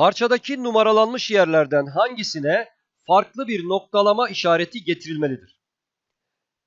Parçadaki numaralanmış yerlerden hangisine farklı bir noktalama işareti getirilmelidir?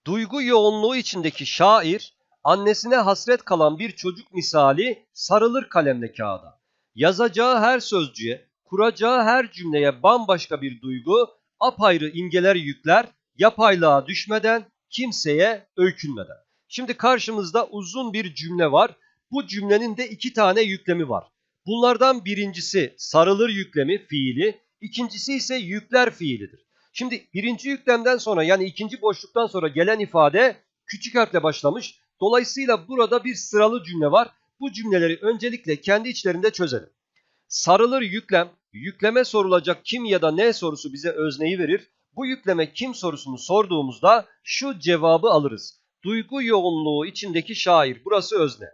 Duygu yoğunluğu içindeki şair, annesine hasret kalan bir çocuk misali sarılır kalemle kağıda. Yazacağı her sözcüğe, kuracağı her cümleye bambaşka bir duygu, apayrı imgeler yükler, yapaylığa düşmeden, kimseye öykünmeden. Şimdi karşımızda uzun bir cümle var. Bu cümlenin de iki tane yüklemi var. Bunlardan birincisi sarılır yüklemi fiili, ikincisi ise yükler fiilidir. Şimdi birinci yüklemden sonra yani ikinci boşluktan sonra gelen ifade küçük harfle başlamış. Dolayısıyla burada bir sıralı cümle var. Bu cümleleri öncelikle kendi içlerinde çözelim. Sarılır yüklem, yükleme sorulacak kim ya da ne sorusu bize özneyi verir. Bu yükleme kim sorusunu sorduğumuzda şu cevabı alırız. Duygu yoğunluğu içindeki şair. Burası özne.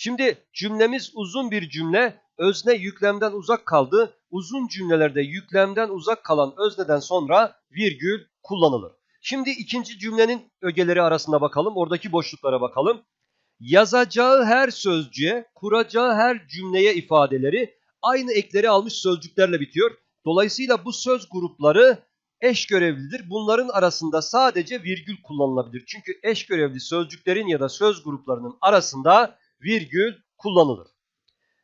Şimdi cümlemiz uzun bir cümle. Özne yüklemden uzak kaldı. Uzun cümlelerde yüklemden uzak kalan özneden sonra virgül kullanılır. Şimdi ikinci cümlenin ögeleri arasında bakalım. Oradaki boşluklara bakalım. Yazacağı her sözcüğe, kuracağı her cümleye ifadeleri aynı ekleri almış sözcüklerle bitiyor. Dolayısıyla bu söz grupları eş görevlidir. Bunların arasında sadece virgül kullanılabilir. Çünkü eş görevli sözcüklerin ya da söz gruplarının arasında virgül kullanılır.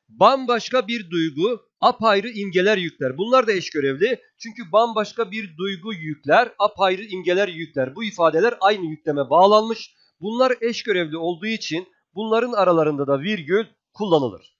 Bambaşka bir duygu apayrı imgeler yükler. Bunlar da eş görevli. Çünkü bambaşka bir duygu yükler, apayrı imgeler yükler. Bu ifadeler aynı yükleme bağlanmış. Bunlar eş görevli olduğu için bunların aralarında da virgül kullanılır.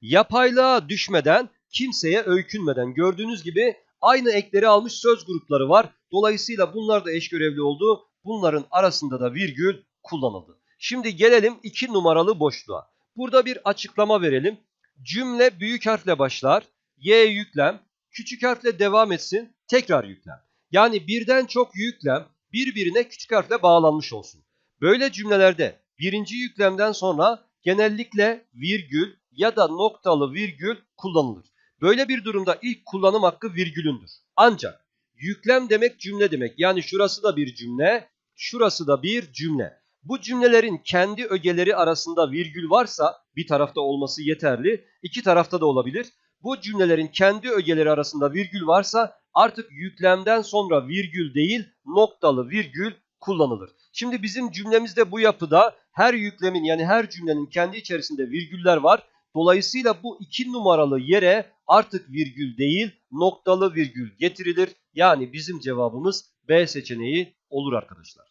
Yapaylığa düşmeden, kimseye öykünmeden gördüğünüz gibi aynı ekleri almış söz grupları var. Dolayısıyla bunlar da eş görevli oldu. Bunların arasında da virgül kullanıldı. Şimdi gelelim iki numaralı boşluğa. Burada bir açıklama verelim. Cümle büyük harfle başlar. Y yüklem. Küçük harfle devam etsin. Tekrar yüklem. Yani birden çok yüklem birbirine küçük harfle bağlanmış olsun. Böyle cümlelerde birinci yüklemden sonra genellikle virgül ya da noktalı virgül kullanılır. Böyle bir durumda ilk kullanım hakkı virgülündür. Ancak yüklem demek cümle demek. Yani şurası da bir cümle, şurası da bir cümle. Bu cümlelerin kendi ögeleri arasında virgül varsa bir tarafta olması yeterli, iki tarafta da olabilir. Bu cümlelerin kendi ögeleri arasında virgül varsa artık yüklemden sonra virgül değil noktalı virgül kullanılır. Şimdi bizim cümlemizde bu yapıda her yüklemin yani her cümlenin kendi içerisinde virgüller var. Dolayısıyla bu iki numaralı yere artık virgül değil noktalı virgül getirilir. Yani bizim cevabımız B seçeneği olur arkadaşlar.